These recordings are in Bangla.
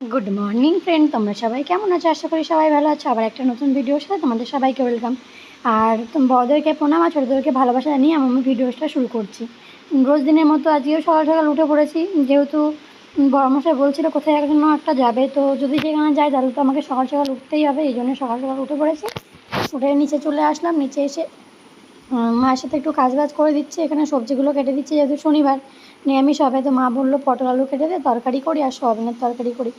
গুড মর্নিং ফ্রেন্ড তোমরা সবাই কেমন আছো? আশা করি সবাই ভালো আছো। আবার একটা নতুন ভিডিওর সাথে তোমাদের সবাইকে ওয়েলকাম আর বড়দেরকে প্রণাম আর ছোটোদেরকে ভালোবাসা জানিয়ে আমি ভিডিওটা শুরু করছি। রোজ দিনের মতো আজকেও সকাল সকাল উঠে পড়েছি। যেহেতু বড়মশাই বলছিল কোথায় একজন একটা যাবে, তো যদি সেখানে যায় তাহলে তো আমাকে সকাল সকাল উঠতেই হবে, এই জন্য সকাল সকাল উঠে পড়েছি। উঠে নিচে চলে আসলাম। নিচে এসে মায়ের সাথে একটু কাজ বাজ করে দিচ্ছি, এখানে সবজিগুলো কেটে দিচ্ছি, যেহেতু শনিবার। নিরামিষ হবে তো মা বলল, পটল আলু কেটে দে, তরকারি করি, আর সোয়াবিনের তরকারি করি।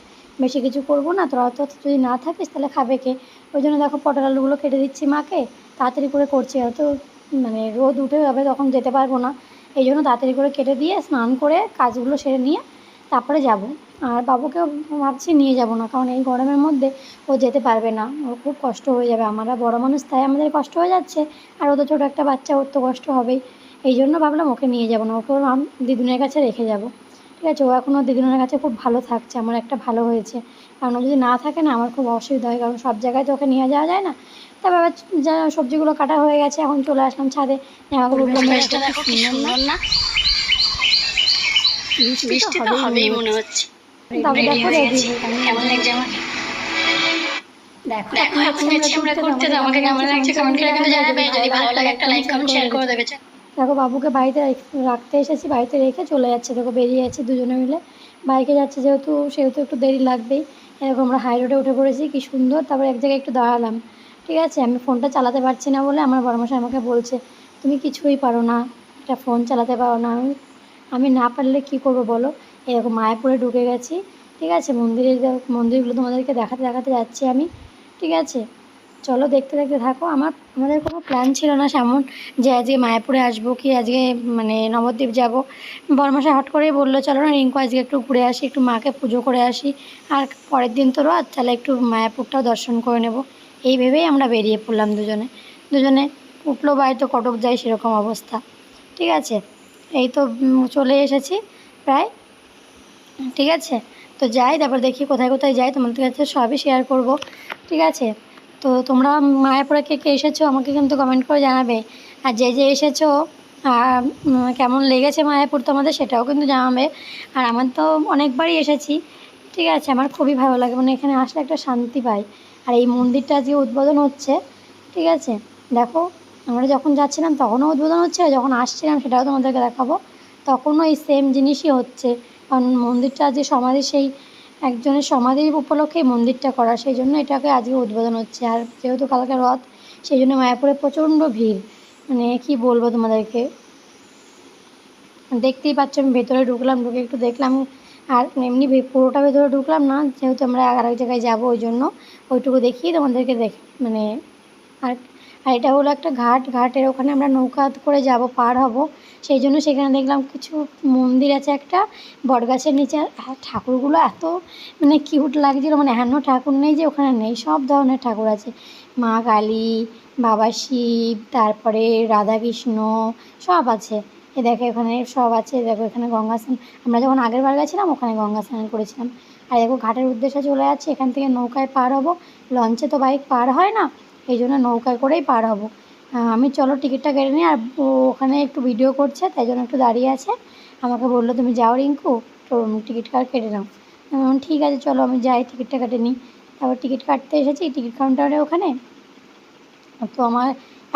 বেশি কিছু করব না, তোরা তো যদি না থাকিস তাহলে খাবে কে? ওই জন্য দেখো পটল আলুগুলো কেটে দিচ্ছি মাকে, তাড়াতাড়ি করে করছি হয়তো মানে রোদ উঠে যাবে তখন যেতে পারব না। এই জন্য তাড়াতাড়ি করে কেটে দিয়ে স্নান করে কাজগুলো সেরে নিয়ে তারপরে যাব। আর বাবুকেও ভাবছি নিয়ে যাব না কারণ এই গরমের মধ্যে ও যেতে পারবে না। ওর খুব কষ্ট হয়ে যাবে আমরা বড় মানুষ তাই আমাদের কষ্ট হয়ে যাচ্ছে। আর ও তো ছোটো একটা বাচ্চা ওর তো কষ্ট হবেই। এই জন্য ভাবলাম ওকে নিয়ে যাব না ওকে দিদুনের কাছে রেখে যাব। ঠিক আছে ও এখনও দিদুনের কাছে খুব ভালো থাকছে আমার একটা ভালো হয়েছে। কারণ ও যদি না থাকে না আমার খুব অসুবিধা হয় কারণ সব জায়গায় তো ওকে নিয়ে যাওয়া যায় না। তারপর আবার যা সবজিগুলো কাটা হয়ে গেছে এখন চলে আসলাম ছাদে। জামা কাপড়গুলো মেলে পরিবেশটা দেখো কি সুন্দর না? বৃষ্টি তো হবেই মনে হচ্ছে। দেখো ready গেছি। গেলাম। কেমন লাগছে আমার? দেখো দেখো এখন আছি আমরা ঘুরতে তো আমাকে কেমন লাগছে কমেন্ট করে কিন্তু জানাবে যদি ভালো লাগে একটা লাইক কমেন্ট শেয়ার করে দেবে দেখো বাবুকে বাড়িতে রাখতে এসেছি বাড়িতে রেখে চলে যাচ্ছে দেখো বেরিয়ে যাচ্ছে দুজনে মিলে। বাইকে যাচ্ছে যেহেতু সেহেতু একটু দেরি লাগবেই। এরকম আমরা হাই রোডে উঠে পড়েছি কি সুন্দর তারপর এক জায়গায় একটু দাঁড়ালাম। ঠিক আছে আমি ফোনটা চালাতে পারছি না বলে আমার বড়মশাই আমাকে বলছে তুমি কিছুই পারো না একটা ফোন চালাতে পারো না। আমি আমি না পারলে কি করব বলো? এরকম মায়াপুরে ঢুকে গেছি, ঠিক আছে? মন্দিরের মন্দিরগুলো তোমাদেরকে দেখাতে দেখাতে যাচ্ছি আমি, ঠিক আছে? চলো দেখতে দেখতে থাকো। আমার, আমাদের কোনো প্ল্যান ছিল না সেমন যে আজকে মায়াপুরে আসব কি আজকে মানে নবদ্বীপ যাব। বরমাসা হট করেই বলল, চলো না রিঙ্কু, আজকে একটু ঘুরে আসি, একটু মাকে পুজো করে আসি। আর পরের দিন তো রাত তাহলে একটু মায়াপুরটাও দর্শন করে নেব। এই ভেবেই আমরা বেরিয়ে পড়লাম দুজনে। দুজনে উঠল বাড়ি তো কটক যাই সেরকম অবস্থা, ঠিক আছে? এই তো চলে এসেছি প্রায়। ঠিক আছে? তো যাই, তারপর দেখি কোথায় কোথায় যাই, তোমাদের কাছে সবই শেয়ার করব। ঠিক আছে? তো তোমরা মায়াপুরে কে কে এসেছ আমাকে কিন্তু কমেন্ট করে জানাবে। আর যে যে এসেছ কেমন লেগেছে মায়াপুর তোমাদের সেটাও কিন্তু জানাবে। আর আমার তো অনেকবারই এসেছি। ঠিক আছে? আমার খুবই ভালো লাগে। মানে এখানে আসলে একটা শান্তি পাই। আর এই মন্দিরটা আজকে উদ্বোধন হচ্ছে। ঠিক আছে? দেখো, আমরা যখন যাচ্ছিলাম তখনও উদ্বোধন হচ্ছে। যখন আসছিলাম সেটাও তোমাদেরকে দেখাবো। তখনও এই সেম জিনিসই হচ্ছে। কারণ মন্দিরটা আজকে সমাধি, সেই একজনের সমাধির উপলক্ষে মন্দিরটা করা, সেই জন্য এটাকে আজকে উদ্বোধন হচ্ছে। আর যেহেতু কালকে রথ, সেই জন্য মায়াপুরে প্রচণ্ড ভিড়। মানে কি বলব তোমাদেরকে? দেখতেই পাচ্ছ, আমি ভেতরে ঢুকলাম, ঢুকে একটু দেখলাম। আর এমনি পুরোটা ভেতরে ঢুকলাম না, যেহেতু আমরা আর এক জায়গায় যাব ওই জন্য। ওইটুকু দেখিয়ে তোমাদেরকে দেখ মানে আর আর এটা হলো একটা ঘাট। ঘাটের ওখানে আমরা নৌকা করে যাব, পার হব। সেই জন্য সেখানে দেখলাম কিছু মন্দির আছে একটা, বটগাছের নিচে ঠাকুরগুলো এত মানে কিউট লাগছিল মানে এমন ঠাকুর নেই যে ওখানে নেই, সব ধরনের ঠাকুর আছে। মা কালী, বাবা শিব, তারপরে রাধাকৃষ্ণ, সব আছে। এ দেখো এখানে সব আছে দেখো এখানে গঙ্গা স্নান, আমরা যখন আগের বার গেছিলাম, ওখানে গঙ্গা স্নান করেছিলাম। আর দেখো ঘাটের উদ্দেশ্যে চলে যাচ্ছে, এখান থেকে নৌকায় পার হব, লঞ্চে তো বাইক পার হয় না, এই জন্য নৌকায় করেই পার হব। আমি চলো টিকিটটা কেটে নিই আর ওখানে একটু ভিডিও করছে, তাই জন্য একটু দাঁড়িয়ে আছে। আমাকে বলল, তুমি যাও রিঙ্কু, তো টিকিট কার কেটে নাও। ঠিক আছে, চলো আমি যাই, টিকিটটা কেটে নিই। তারপর টিকিট কাটতে এসেছি, টিকিট কাউন্টারে ওখানে। তো আমার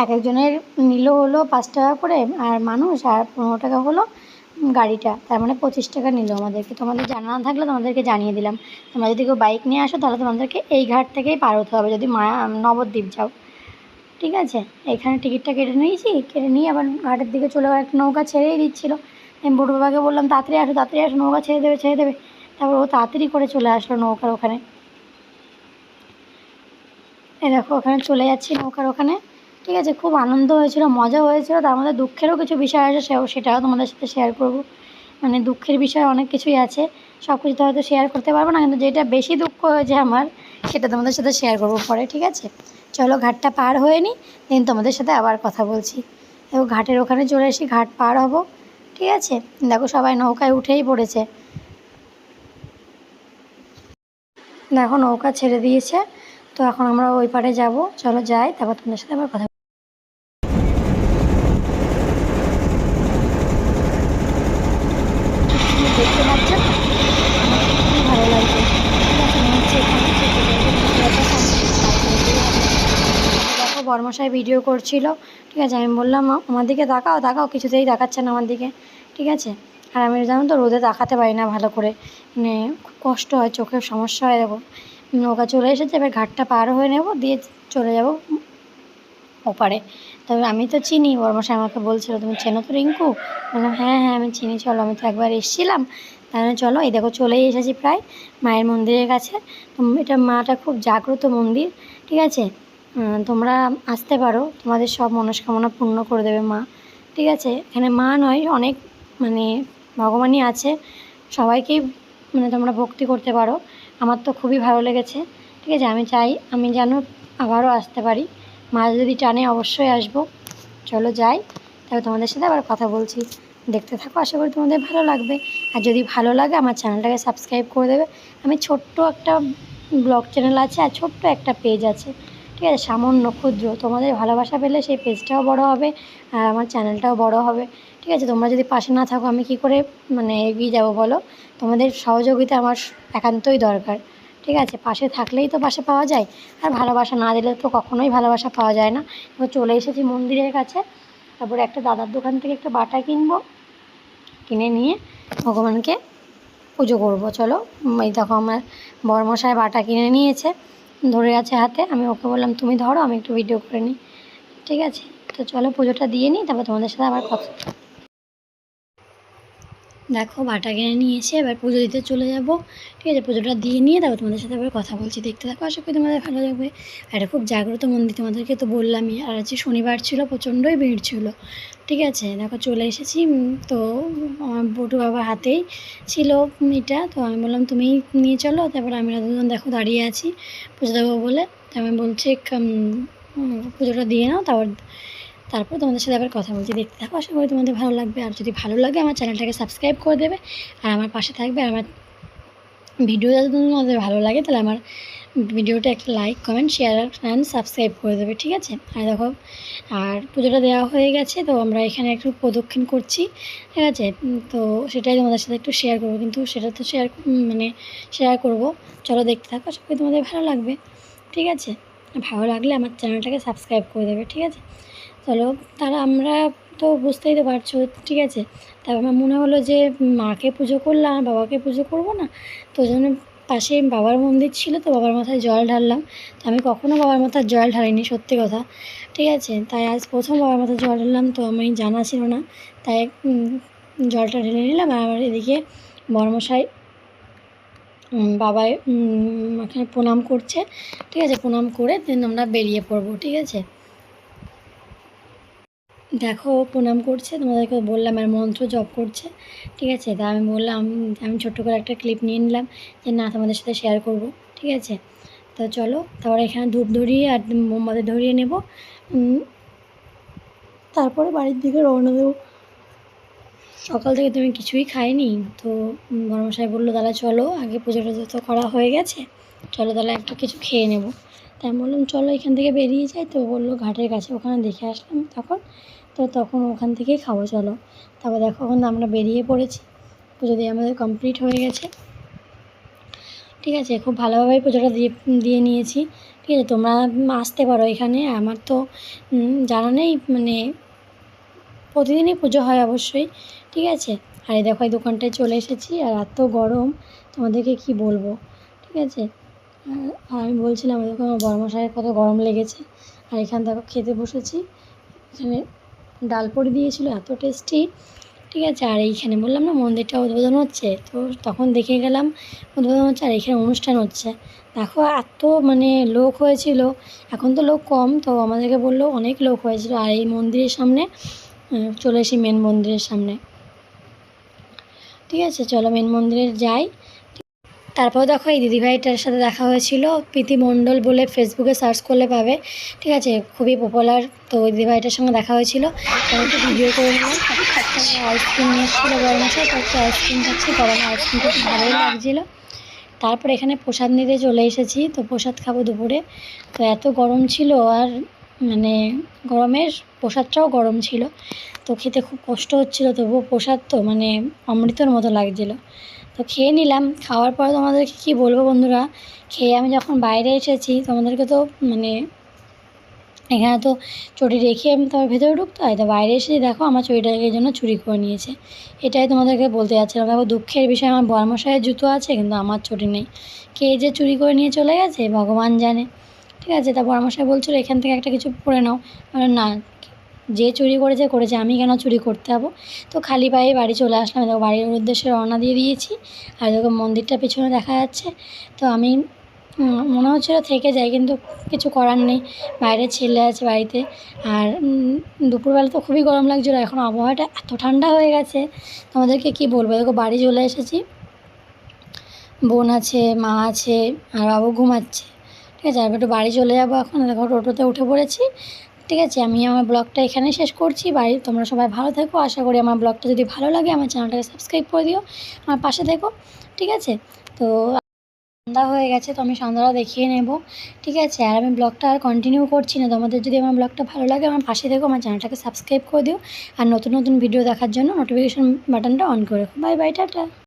এক একজনের নিল হলো পাঁচ টাকা করে, আর মানুষ, আর পনেরো টাকা হলো গাড়িটা। তার মানে পঁচিশ টাকা নিল আমাদেরকে। তোমাদের জানা না থাকলে তোমাদেরকে জানিয়ে দিলাম। তোমরা যদি কেউ বাইক নিয়ে আসো, তাহলে তোমাদেরকে এই ঘাট থেকেই পার হতে হবে। যদি মায়া নবদ্বীপ যাও। ঠিক আছে? এখানে টিকিটটা কেটে নিয়েছি, কেটে নিয়ে আবার ঘাটের দিকে চলে যাওয়ার একটা নৌকা ছেড়েই দিচ্ছিল। আমি বড় বাবাকে বললাম, তাড়াতাড়ি আসো তাড়াতাড়ি আসো, নৌকা ছেড়ে দেবে ছেড়ে দেবে। তারপর ও তাড়াতাড়ি করে চলে আসলো নৌকার ওখানে। এই দেখো, ওখানে চলে যাচ্ছি নৌকার ওখানে। ঠিক আছে, খুব আনন্দ হয়েছিল মজা হয়েছিল, তার মধ্যে দুঃখেরও কিছু বিষয় আছে সেটাও তোমাদের সাথে শেয়ার করব। মানে দুঃখের বিষয় অনেক কিছুই আছে। সব কিছু তো হয়তো শেয়ার করতে পারব না, কিন্তু যেটা বেশি দুঃখ হয়েছে আমার, সেটা তোমাদের সাথে শেয়ার করব পরে, ঠিক আছে? চলো ঘাটটা পার হয়ে নিই দেন তোমাদের সাথে আবার কথা বলছি। দেখো ঘাটের ওখানে চলে এসে ঘাট পার হব, ঠিক আছে? দেখো সবাই নৌকায় উঠেই পড়েছে। দেখো নৌকা ছেড়ে দিয়েছে, তো এখন আমরা ওই পারে যাব। চলো যাই, তারপর তোমাদের সাথে আবার কথা দেখতে পাচ্ছ আমার খুবই ভালো লাগছে বর্মশাই ভিডিও করছিল, ঠিক আছে? আমি বললাম আমার দিকে তাকাও তাকাও, কিছুতেই দেখাচ্ছে না আমার দিকে। ঠিক আছে? আর আমি জানো তো, রোদে তাকাতে পারি না ভালো করে। মানে খুব কষ্ট হয়, চোখের সমস্যা হয়, দেখো। নৌকা চলে এসেছে, এবার ঘাটটা পার হয়ে নেব, দিয়ে চলে যাব ওপারে। তবে আমি তো চিনি, বর্মশাই আমাকে বলছিল, তুমি চেনো তো রিঙ্কু? বললাম হ্যাঁ হ্যাঁ আমি চিনি, চলো, আমি তো একবার এসেছিলাম। তাহলে চলো, এই দেখো, চলেই এসেছি প্রায় মায়ের মন্দিরের কাছে। এটা মাটা খুব জাগ্রত মন্দির, ঠিক আছে? তোমরা আসতে পারো। তোমাদের সব মনস্কামনা পূর্ণ করে দেবে মা। ঠিক আছে? এখানে মা নয়, অনেক মানে ভগবানই আছে। সবাইকেই মানে তোমরা ভক্তি করতে পারো। আমার তো খুবই ভালো লেগেছে। ঠিক আছে? আমি চাই, আমি যেন আবারও আসতে পারি। মা যদি টানে, অবশ্যই আসব। চলো যাই। তবে তোমাদের সাথে আবার কথা বলছি। দেখতে থাকো, আশা করি তোমাদের ভালো লাগবে। আর যদি ভালো লাগে, আমার চ্যানেলটাকে সাবস্ক্রাইব করে দেবে। আমি ছোট্ট একটা ব্লগ চ্যানেল আছে আর ছোট্ট একটা পেজ আছে। ঠিক আছে সামান্য ক্ষুদ্র। তোমাদের ভালোবাসা পেলে সেই পেজটাও বড় হবে, আর আমার চ্যানেলটাও বড় হবে। ঠিক আছে? তোমরা যদি পাশে না থাকো, আমি কি করে মানে এগিয়ে যাব বলো? তোমাদের সহযোগিতা আমার একান্তই দরকার। ঠিক আছে? পাশে থাকলেই তো পাশে পাওয়া যায়। আর ভালোবাসা না দিলে তো কখনোই ভালোবাসা পাওয়া যায় না। এবার চলে এসেছি মন্দিরের কাছে। তারপরে একটা দাদার দোকান থেকে একটা বাটা কিনবো। কিনে নিয়ে ভগবানকে পুজো করব। চলো, এই দেখো আমার বরমশাই বাটা কিনে নিয়েছে। ধরে আছে হাতে, আমি ওকে বললাম, তুমি ধরো, আমি একটু ভিডিও করে নিই। ঠিক আছে? তো চলো পুজোটা দিয়ে নিই, তারপর তোমাদের সাথে আবার কথা দেখো বাটা কিনে নিয়েছে এবার পুজো দিতে চলে যাব। ঠিক আছে, পুজোটা দিয়ে নিয়ে তারপর তোমাদের সাথে আবার কথা বলছি, দেখতে থাকো। আশা করি তোমাদের ভালো লাগবে। এটা খুব জাগ্রত মন্দির, তোমাদেরকে তো বললামই। আর আজকে শনিবার ছিল, প্রচণ্ডই ভিড় ছিল। ঠিক আছে, দেখো চলে এসেছি। তো আমার বটু বাবার হাতেই ছিল এটা। তো আমি বললাম তুমি নিয়ে চলো। তারপর আমি দুজন, দেখো, দাঁড়িয়ে আছি পুজো দেবো বলে। আমি বলছি পুজোটা দিয়ে নাও। তারপর তারপর তোমাদের সাথে আবার কথা বলছি। দেখতে থাকো, আশা করি তোমাদের ভালো লাগবে। আর যদি ভালো লাগে, আমার চ্যানেলটাকে সাবস্ক্রাইব করে দেবে। আর আমার পাশে থাকবে, আর আমার ভিডিও যদি তোমাদের ভালো লাগে, তাহলে আমার ভিডিওটা একটা like comment share and subscribe করে দেবে, ঠিক আছে? আর দেখো, আর পুজোটা দেওয়া হয়ে গেছে, তো আমরা এখানে একটু প্রদক্ষিণ করছি, ঠিক আছে? তো সেটাই তোমাদের সাথে একটু শেয়ার করব। কিন্তু সেটা তো শেয়ার মানে শেয়ার করব। চলো দেখতে থাকো করি তোমাদের ভালো লাগবে, ঠিক আছে? ভালো লাগলে আমার চ্যানেলটাকে সাবস্ক্রাইব করে দেবে, ঠিক আছে? চলো তাহলে আমরা তো বুঝতেই তো পারছ ঠিক আছে? তারপর আমার মনে হলো যে মাকে পুজো করলাম বাবাকে পুজো করব না তো জন্য পাশে বাবার মন্দির ছিল তো বাবার মাথায় জল ঢাললাম। তো আমি কখনও বাবার মাথায় জল ঢালিনি সত্যি কথা ঠিক আছে? তাই আজ প্রথম বাবার মাথায় জল ঢাললাম তো আমি জানা ছিল না তাই জলটা ঢেলে নিলাম আর আমার এদিকে বর্মশাই উম, এখানে প্রণাম করছে ঠিক আছে? প্রণাম করে দেন আমরা বেরিয়ে পড়ব ঠিক আছে? দেখো প্রণাম করছে তোমাদেরকে বললাম আর মন্ত্র জপ করছে, ঠিক আছে? তা আমি বললাম, আমি ছোট্ট করে একটা ক্লিপ নিয়ে নিলাম যে, না, তোমাদের সাথে শেয়ার করব, ঠিক আছে? তো চলো, তারপরে এখানে ধূপ ধরিয়ে আর মোমবাতি ধরিয়ে নেব। তারপরে বাড়ির দিকে রওনা দেবো। সকাল থেকে তুমি কিছুই খাইনি, তো বড়মশাই বলল, তাহলে চলো, আগে পুজো টুজো তো করা হয়ে গেছে, চলো তাহলে একটা কিছু খেয়ে নেব। তাই আমি বললাম, চলো এখান থেকে বেরিয়ে যাই। তো বলল, ঘাটের কাছে। ওখানে দেখে আসলাম তখন। তো তখন ওখান থেকেই খাব, চলো। তারপর দেখো এখন আমরা বেরিয়ে পড়েছি। পুজো দিয়ে আমাদের কমপ্লিট হয়ে গেছে। ঠিক আছে, খুব ভালোভাবেই পুজোটা দিয়ে দিয়ে নিয়েছি। ঠিক আছে, তোমরা আসতে পারো এখানে। আমার তো জানা নেই মানে প্রতিদিনই পুজো হয় অবশ্যই। ঠিক আছে, আর এই দেখো, এই দোকানটায় চলে এসেছি। আর এত গরম, তোমাদেরকে কি বলব? ঠিক আছে, আর আমি বলছিলাম, দেখো আমার বড়মশাইয়ের কত গরম লেগেছে। আর এখান দেখো, খেতে বসেছি। এখানে ডাল পড়ি দিয়েছিল, এত টেস্টি ঠিক আছে, আর এইখানে বললাম না, মন্দিরটা উদ্বোধন হচ্ছে। তো তখন দেখে গেলাম, উদ্বোধন হচ্ছে আর এখানে অনুষ্ঠান হচ্ছে। দেখো, এত মানে লোক হয়েছিল। এখন তো লোক কম, তো আমাদেরকে বলল অনেক লোক হয়েছিল। আর এই মন্দিরের সামনে চলে এসি মেন মন্দিরের সামনে। ঠিক আছে, চলো মেন মন্দিরে যাই। তারপর দেখো এই দিদিভাইটার সাথে দেখা হয়েছিল, প্রীতি মণ্ডল বলে ফেসবুকে সার্চ করলে পাবে, ঠিক আছে? খুবই পপুলার তো ওই দিদিভাইটার সঙ্গে দেখা হয়েছিল। একটু ভিডিও করে নিলাম। আইসক্রিম নিয়ে এসেছিল গরম আছে তো একটু আইসক্রিম খাচ্ছি, গরম আইসক্রিমটা খুব ভালোই লাগছিল। তারপর এখানে প্রসাদ নিতে চলে এসেছি, তো প্রসাদ খাব দুপুরে। তো এত গরম ছিল আর মানে গরমের প্রসাদটাও গরম ছিল। তো খেতে খুব কষ্ট হচ্ছিল, তবুও প্রসাদ তো মানে অমৃতর মতো লাগছিল। তো খেয়ে নিলাম। খাওয়ার পর তোমাদেরকে কী বলব বন্ধুরা? খেয়ে আমি যখন বাইরে এসেছি, তোমাদেরকে তো মানে এখানে তো চটি রেখে আমি তারপর ভেতরে ঢুকতে হয় তো বাইরে এসে দেখো আমার চটিটাকে জন্য চুরি করে নিয়েছে। এটাই তোমাদেরকে বলতে যাচ্ছিলাম। দেখো দুঃখের বিষয়, আমার বর্মশাইয়ের জুতো আছে, কিন্তু আমার চটি নেই। কে যে চুরি করে নিয়ে চলে গেছে, ভগবান জানে। ঠিক আছে, তা বর্মশাই বলছিল, এখান থেকে একটা কিছু পরে নাও। মানে না যে চুরি করেছে করেছে, আমি কেন চুরি করতে যাব? তো খালি পায়ে বাড়ি চলে আসলাম। দেখো বাড়ির উদ্দেশ্যে রওনা দিয়ে দিয়েছি। আর দেখো মন্দিরটা পেছনে দেখা যাচ্ছে। তো আমি মনে হচ্ছিল থেকে যাই, কিন্তু কিছু করার নেই। বাইরে ছেলে আছে বাড়িতে। আর দুপুরবেলা তো খুবই গরম লাগছিল। এখন আবহাওয়াটা এত ঠান্ডা হয়ে গেছে। তোমাদেরকে কি বলব? দেখো বাড়ি চলে এসেছি। বোন আছে, মা আছে, আর বাবু ঘুমাচ্ছে। ঠিক আছে আমি একটু বাড়ি চলে যাব এখন। দেখো টোটোতে উঠে পড়েছি। ঠিক আছে, আমি আমার ব্লগটা এখানে শেষ করছি। বাড়ি তোমরা সবাই ভালো থেকো। আশা করি আমার ব্লগটা যদি ভালো লাগে, আমার চ্যানেলটাকে সাবস্ক্রাইব করে দিও। আমার পাশে থেকো, ঠিক আছে? তো সন্ধ্যা হয়ে গেছে, তো আমি সন্ধ্যাটা দেখিয়ে নেব, ঠিক আছে? আর আমি ব্লগটা আর কন্টিনিউ করছি না। তোমাদের যদি আমার ব্লগটা ভালো লাগে, আমার পাশে থেকো, আমার চ্যানেলটাকে সাবস্ক্রাইব করে দিও। আর নতুন নতুন ভিডিও দেখার জন্য নোটিফিকেশন বাটনটা অন করে রাখো। Bye bye tata.